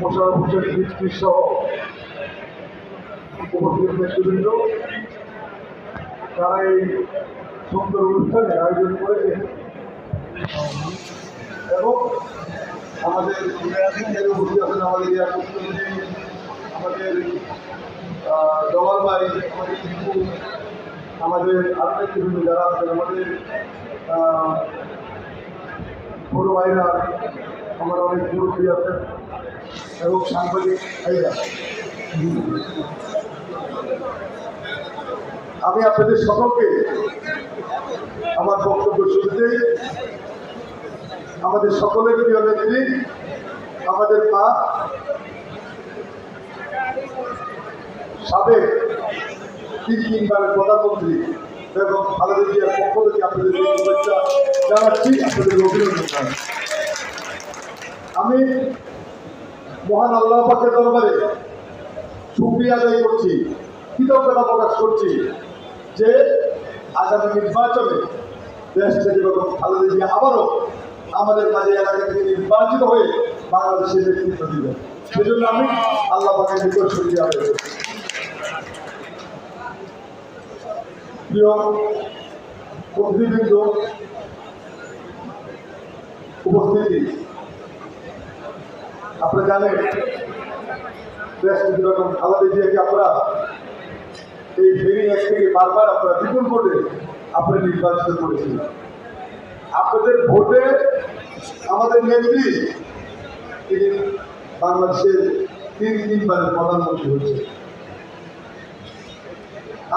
মোশারফ হোসেন বৃষ্টি সহ উপস্থিত নেতৃবৃন্দ তারা এই সুন্দর অনুষ্ঠানে আয়োজন করেছে এবং আমাদের এখানে উপস্থিত আছেন আমাদের আমাদের আহ, জওয়াল ভাই আমাদের আরও যারা আছেন আমাদের বড় ভাইরা আমার অনেক মুরব্বী আছেন আমি আপনাদের সকলকে আমার বক্তব্য শুরুতে আমাদের সকলের প্রিয় নেত্রী, আমাদের মা, সাবেক তিন তিনবারের প্রধানমন্ত্রী এবং খালেদা জিয়ার পক্ষ থেকে আপনাদের শুভেচ্ছা জানাচ্ছি, আপনাদের অভিনন্দন আমি মহান আল্লাহ পাকের দরবারে শুক্রিয়া আদায় করছি, কৃতজ্ঞতা প্রকাশ করছি যে আগামী নির্বাচনে দেশ থেকে যখন খালেদা জিয়া আবারও আমাদের মাঝে এলাকা থেকে নির্বাচিত হয়ে বাংলাদেশের নেতৃত্ব দিবেন। সেজন্য আমি আল্লাহ পাকের নিকট শুক্রিয়া আদায় করছি। প্রিয় মন্ত্রীবৃন্দ উপস্থিতি আপনারা জানেন কিন্তু রকম খালাদা জিয়াকে আপনারা এই ফেরি এক থেকে বারবার আপনারা বিপুল ভোটে আপনারা নির্বাচিত করেছিলেন আপনাদের ভোটে আমাদের নেত্রী, তিনি বাংলাদেশের তিন তিনবারের প্রধানমন্ত্রী হয়েছে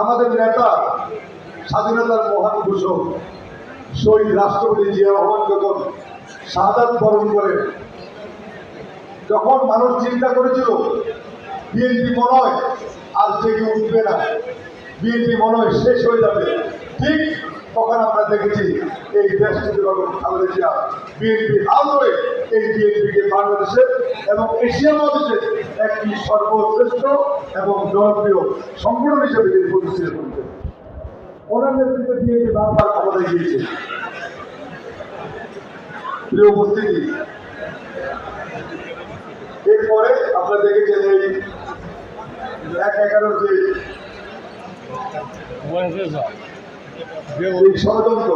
আমাদের নেতা, স্বাধীনতার মহান ঘোষক, শহীদ রাষ্ট্রপতি জিয়া রহমান যখন শাহাদাত বরণ করেন যখন মানুষ চিন্তা করেছিল, বিএনপি মনে হয় আর জেগে উঠবে না। বিএনপি মনে হয় শেষ হয়ে যাবে। ঠিক তখন আমরা দেখেছি, এই দেশটিতে বিএনপি হাল ধরে, এই বিএনপিকে বাংলাদেশের এবং এশিয়া মহাদেশের একটি সর্বশ্রেষ্ঠ এবং জনপ্রিয় সংগঠন হিসেবে তিনি প্রতিষ্ঠিত করেছেন ওনার নেতৃত্বে বিএনপি বারবার ক্ষমতায় গিয়েছে। প্রিয় উপস্থিতি এরপরে আপনারা দেখেছেন এই এক এগারোর যে এই ষড়যন্ত্র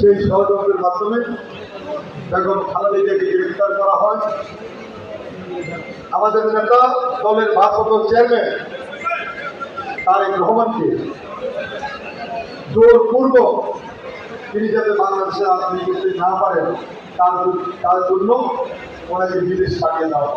সেই ষড়যন্ত্রের মাধ্যমে এখন খালেদা জিয়াকে গ্রেফতার করা হয়। আমাদের নেতা দলের ভারপ্রাপ্ত চেয়ারম্যান তারেক রহমানকে জোরপূর্বক তিনি যাতে বাংলাদেশে রাজনীতি করতে না পারেন তার তার জন্য ওনাকে বিদেশ পাঠিয়ে দেওয়া